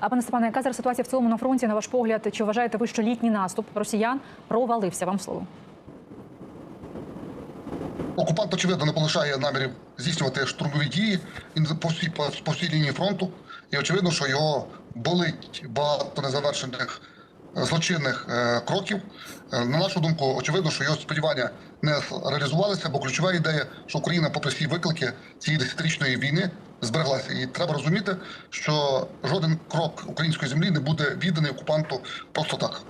А пане Степане, яка зараз ситуація в цілому на фронті? На ваш погляд, чи вважаєте ви, що літній наступ росіян провалився? Вам слово. Окупант, очевидно, не полишає намірів здійснювати штурмові дії по всій, по, по всій лінії фронту. І очевидно, що його болить багато незавершених е, злочинних е, кроків. Е, на нашу думку, очевидно, що його сподівання не реалізувалися, бо ключова ідея, що Україна, попри всі виклики цієї десятирічної війни, збереглася. І треба розуміти, що жоден крок української землі не буде відданий окупанту просто так.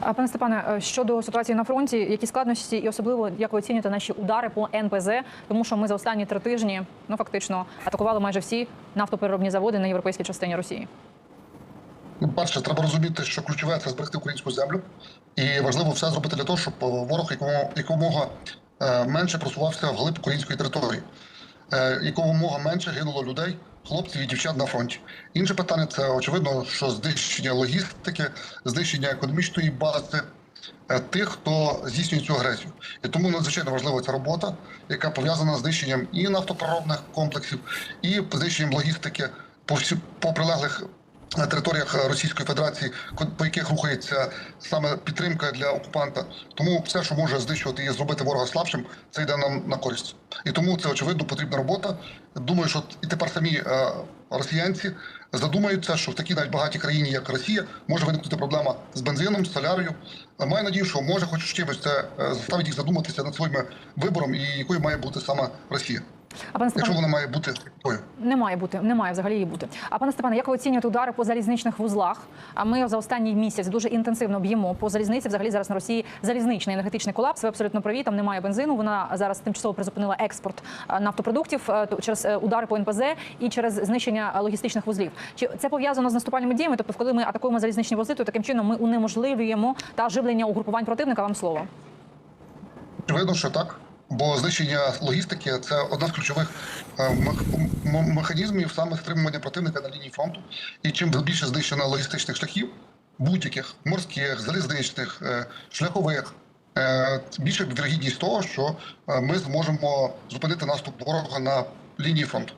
А пане Степане, е, щодо ситуації на фронті, які складнощі і особливо як ви оцінюєте наші удари по НПЗ, тому що ми за останні три тижні ну фактично атакували майже всі нафтопереробні заводи на європейській частині Росії. Ну, перше, треба розуміти, що ключове це зберегти українську землю, і важливо все зробити для того, щоб ворог якомога, якомога е, менше просувався вглиб української території, якомога менше гинуло людей, хлопців і дівчат на фронті. Інше питання це очевидно, що знищення логістики, знищення економічної бази. е, Тих, хто здійснює цю агресію, і тому надзвичайно важлива ця робота, яка пов'язана з знищенням і нафтопроробних комплексів, і знищенням логістики по всі по прилеглих на територіях Російської Федерації, по яких рухається саме підтримка для окупанта. Тому все, що може знищувати і зробити ворога слабшим, це йде нам на користь. І тому це очевидно потрібна робота. Думаю, що і тепер самі е, росіянці задумаються, що в такій навіть багатій країні, як Росія, може виникнути проблема з бензином, з солярою. Маю надію, що може хоч чимось це е, заставить їх задуматися над своїм вибором і якою має бути саме Росія, А пане якщо Степане, вона має бути такою. не має бути, не має взагалі її бути. А пане Степане, як ви оцінюєте удари по залізничних вузлах? А ми за останній місяць дуже інтенсивно б'ємо по залізниці. Взагалі зараз на Росії залізничний енергетичний колапс. Ви абсолютно праві. Там немає бензину. Вона зараз тимчасово призупинила експорт нафтопродуктів е, через е, удари по НПЗ і через знищення е, логістичних вузлів. Чи це пов'язано з наступальними діями? Тобто, коли ми атакуємо залізничні вузли, то таким чином ми унеможливлюємо та живлення угрупувань противника. Вам слово. Очевидно, що так. Бо знищення логістики це одна з ключових е, механізмів саме стримування противника на лінії фронту. І чим більше знищено логістичних шляхів, будь-яких морських, залізничних, е, шляхових, е, більше вірогідність того, що ми зможемо зупинити наступ ворога на лінії фронту.